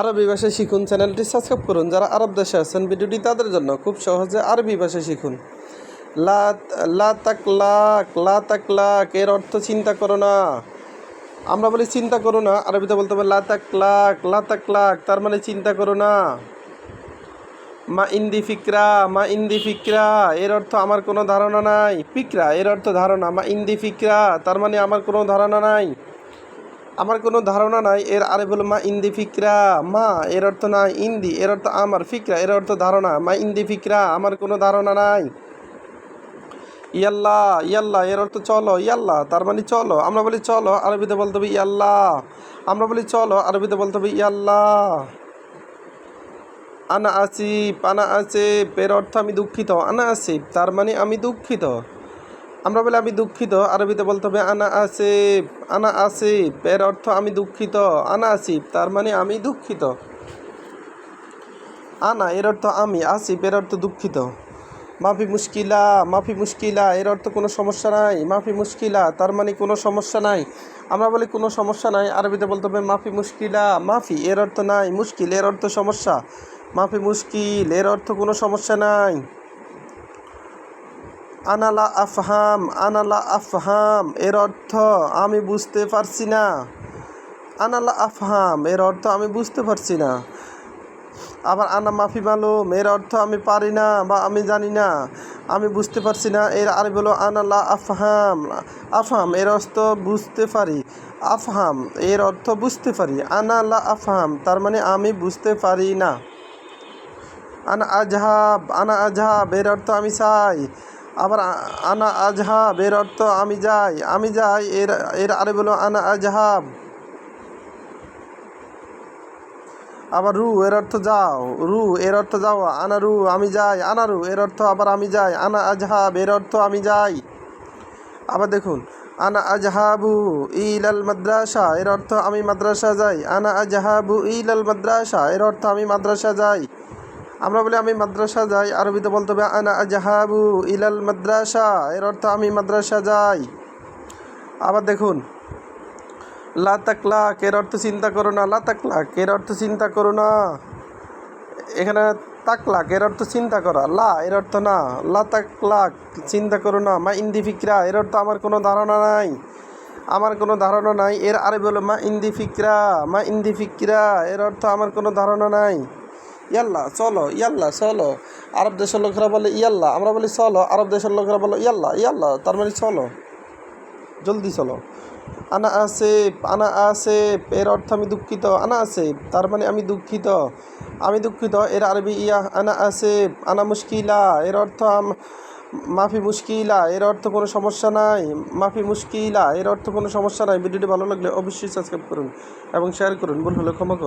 আরবি ভাষা শিখুন, চ্যানেলটি সাবস্ক্রাইব করুন। যারা আরব দেশে আছেন, ভিডিওটি তাদের জন্য খুব সহজে আরবি ভাষা শিখুন। লা লা তাকলাক লা তাকলাক এর অর্থ চিন্তা করো না। আমরা বলি চিন্তা করো না, আরবিতে বলতে হবে লা তাকলাক লা তাকলাক তার মানে চিন্তা করো না। মা ইন্দি ফিকরা, মা ইন্দি ফিকরা, এর অর্থ আমার কোনো ধারণা নাই। ফিকরা, এর অর্থ ধারণা। মা ইন্দি ফিকরা, তার মানে আমার কোনো ধারণা নাই। আমার কোনো ধারণা নাই, এর আরে বলো মা ইন্দি ফিকরা। মা, এর অর্থ নাই ইন্দি, এর অর্থ আমার, ফিকরা, এর অর্থ ধারণা। মা ইন্দি ফিকরা, আমার কোনো ধারণা নাই। ইয়াল্লা ইয়াল্লা, এর অর্থ চলো, ইয়াল্লা, তার মানে চলো। আমরা বলি চলো, আরবিতে বলতে হবে ইয়াল্লা। আমরা বলি চলো, আরবিতে বলতে হবে ইয়াল্লা। আনা আসিফ আনা আসিফ, এর অর্থ আমি দুঃখিত। আনা আসিফ, তার মানে আমি দুঃখিত। আমরা বলি আমি দুঃখিত, আরবিতে বলতে হবে আনা আসিফ আনা আসিফ এর অর্থ আমি দুঃখিত, আনা আসিফ তার মানে আমি দুঃখিত। আনা এর অর্থ আমি আসিফ এর অর্থ দুঃখিত। মাফি মুশকিলা মাফি মুশকিলা, এর অর্থ কোনো সমস্যা নাই, মাফি মুশকিলা, তার মানে কোনো সমস্যা নাই। আমরা বলি কোনো সমস্যা নাই, আরবিতে বলতে হবে মাফি মুশকিলা, মাফি এর অর্থ নাই, মুশকিল এর অর্থ সমস্যা। মাফি মুশকিল এর অর্থ কোনো সমস্যা নাই। আনালা আফহাম আনালা আফহাম, এর অর্থ আমি বুঝতে পারছি না। আনালা আফহাম, এর অর্থ আমি বুঝতে পারছি না। আবার আনা মাফি মালুম, এর অর্থ আমি পারি না বা আমি জানি না, আমি বুঝতে পারছি না। এর আর বলো আনালা আফহাম। আফহাম, এর অর্থ বুঝতে পারি। আফহাম, এর অর্থ বুঝতে পারি। আনালা আফহাম, তার মানে আমি বুঝতে পারি না। আনা আজহাব আনা আজহাব, এর অর্থ আমি চাই। আবার আনা আজহাব, এর অর্থ আমি যাই আমি যাই, এর এর আরে বলো আনা আজহাব। আবার রু, এর অর্থ যাও, রু, এর অর্থ যাও, আনা রু, আমি যাই, আনা রু, এর অর্থ আবার আমি যাই, আনা আজহাব, এর অর্থ আমি যাই। আবার দেখুন, আনা আজহাবু ইলাল মাদ্রাসা, এর অর্থ আমি মাদ্রাসা যাই, আনা আজহাবু ইল আল মাদ্রাসা, এর অর্থ আমি মাদ্রাসা যাই। আমরা বলি, আমি মাদ্রাসা যাই। আরবিতে বলতে হবে, আনা আজহাবু ইলাল মাদ্রাসা। এর অর্থ, আমি মাদ্রাসা যাই। আবার দেখুন, লা তাকলাক। এর অর্থ, চিন্তা করো না। লা তাকলাক। এর অর্থ, চিন্তা করো না। এখানে তাকলাক, এর অর্থ, চিন্তা করা। লা, এর অর্থ, না। লা তাকলাক, চিন্তা করো না। মা ইন্দি ফিকরা, এর অর্থ, আমার কোনো ধারণা নাই। আমার কোনো ধারণা নাই। এর আরে বলো মা ইন্দি ফিকরা। মা ইন্দি ফিকরা, এর অর্থ, আমার কোনো ধারণা নাই। ইয়াল্লা, চলো ইয়াল্লা, চলো। আরব দেশের লোকেরা বলে ইয়াল্লা, আমরা বলি চলো। আরব দেশের লোকেরা বলো ইয়াল্লা ইয়াল্লা, তার মানে চলো। জলদি চলো। আনা আসেফ আনা আসেফ এর অর্থ আমি দুঃখিত। আনা আসেফ তার মানে আমি দুঃখিত। আমি দুঃখিত, এর আরবি ইয়া, আনা আসেফ আনা মুশকিলা, এর অর্থ মাফি মুশকিলা, এর অর্থ কোনো সমস্যা নাই। মাফি মুশকিলা, এর অর্থ কোনো সমস্যা নাই। ভিডিওটি ভালো লাগলে অবশ্যই সাবস্ক্রাইব করুন এবং শেয়ার করুন। ভুল হলে ক্ষমা করুন।